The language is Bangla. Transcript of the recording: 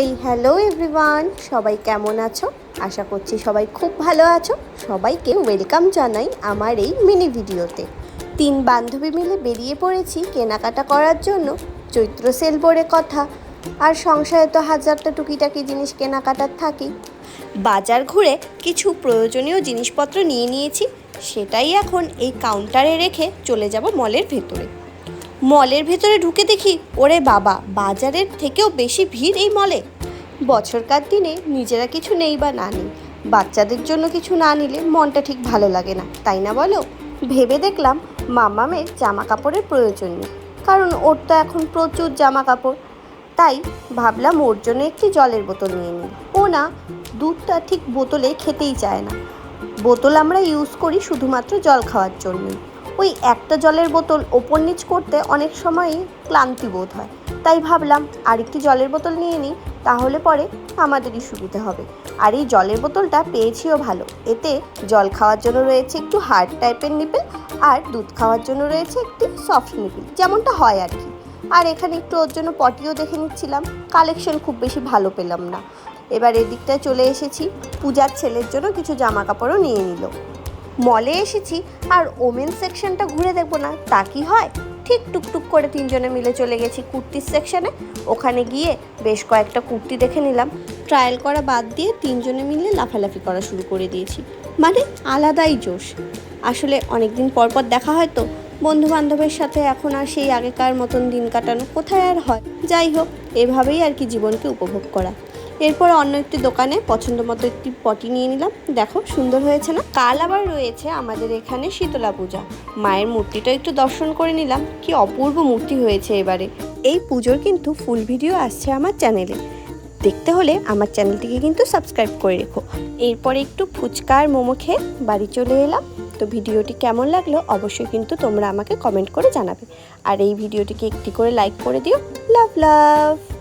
এই হ্যালো এভরিওয়ান সবাই কেমন আছো? আশা করছি সবাই খুব ভালো আছো। সবাইকে ওয়েলকাম জানাই আমার এই মিনি ভিডিওতে তিন বান্ধবী মিলে বেরিয়ে পড়েছি কেনাকাটা করার জন্য। চৈত্র সেল বলে কথা। আর সংসারে তো হাজারটা টুকিটাকি জিনিস কেনাকাটার থাকি বাজার ঘুরে কিছু প্রয়োজনীয় জিনিসপত্র নিয়ে নিয়েছি। সেটাই এখন এই কাউন্টারে রেখে চলে যাব মলের ভেতরে। মলের ভেতরে ঢুকে দেখি ওরে বাবা, বাজারের থেকেও বেশি ভিড় এই মলে। বছরকার দিনে নিজেরা কিছু নেই বা না নেই। বাচ্চাদের জন্য কিছু না নিলে মনটা ঠিক ভালো লাগে না, তাই না বলো? ভেবে দেখলাম মামামের জামা কাপড়ের প্রয়োজন নেই, কারণ ওর তো এখন প্রচুর জামা কাপড় তাই ভাবলাম ওর জন্য একটি জলের বোতল নিয়ে নিই। ও না, দুধটা ঠিক বোতলে খেতেই চায় না। বোতল আমরা ইউজ করি শুধুমাত্র জল খাওয়ার জন্যই। ওই একটা জলের বোতল ওপর নিচ করতে অনেক সময়ই ক্লান্তি বোধ হয়। তাই ভাবলাম, আরেকটি জলের বোতল নিয়ে নিই, তাহলে পরে আমাদেরই সুবিধা হবে। আর এই জলের বোতলটা পেয়েছিও ভালো। এতে জল খাওয়ার জন্য রয়েছে একটু হার্ড টাইপের নিপেল আর দুধ খাওয়ার জন্য রয়েছে একটি সফট নিপেল, যেমনটা হয় আর কি। আর এখানে একটু ওর জন্য পটিও দেখে নিচ্ছিলাম। কালেকশন খুব বেশি ভালো পেলাম না। এবার এদিকটায় চলে এসেছি। পূজার ছেলের জন্য কিছু জামা কাপড়ও নিয়ে নিল। মলে এসেছি আর ওমেন সেকশনটা ঘুরে দেখব না, তা কি হয়? ঠিক টুকটুক করে তিনজনে মিলে চলে গেছি কুর্তির সেকশনে ওখানে গিয়ে বেশ কয়েকটা কুর্তি দেখে নিলাম। ট্রায়াল করা বাদ দিয়ে তিনজনে মিলে লাফালাফি করা শুরু করে দিয়েছি। মানে আলাদাই জোশ। আসলে অনেক দিন পর পর দেখা হয় তো বন্ধু বান্ধবের সাথে এখন আর সেই আগেকার মতন দিন কাটানো কোথায় আর হয়? যাই হোক, এভাবেই আর কি জীবনকে উপভোগ করা। এরপর অন্য একটি দোকানে পছন্দ মতো একটি পটি নিয়ে নিলাম। দেখো, সুন্দর হয়েছে না? কাল আবার রয়েছে আমাদের এখানে শীতলা পূজা। মায়ের মূর্তিটা একটু দর্শন করে নিলাম। কি অপূর্ব মূর্তি হয়েছে এবারে। এই পুজোর কিন্তু ফুল ভিডিও আসছে আমার চ্যানেলে। দেখতে হলে আমার চ্যানেলটিকে কিন্তু সাবস্ক্রাইব করে রেখো। এরপরে একটু ফুচকা আর মোমো খেয়ে বাড়ি চলে এলাম। তো ভিডিওটি কেমন লাগল অবশ্যই কিন্তু তোমরা আমাকে কমেন্ট করে জানাবে। আর এই ভিডিওটিকে একটি করে লাইক করে দিও। লাভ লাভ!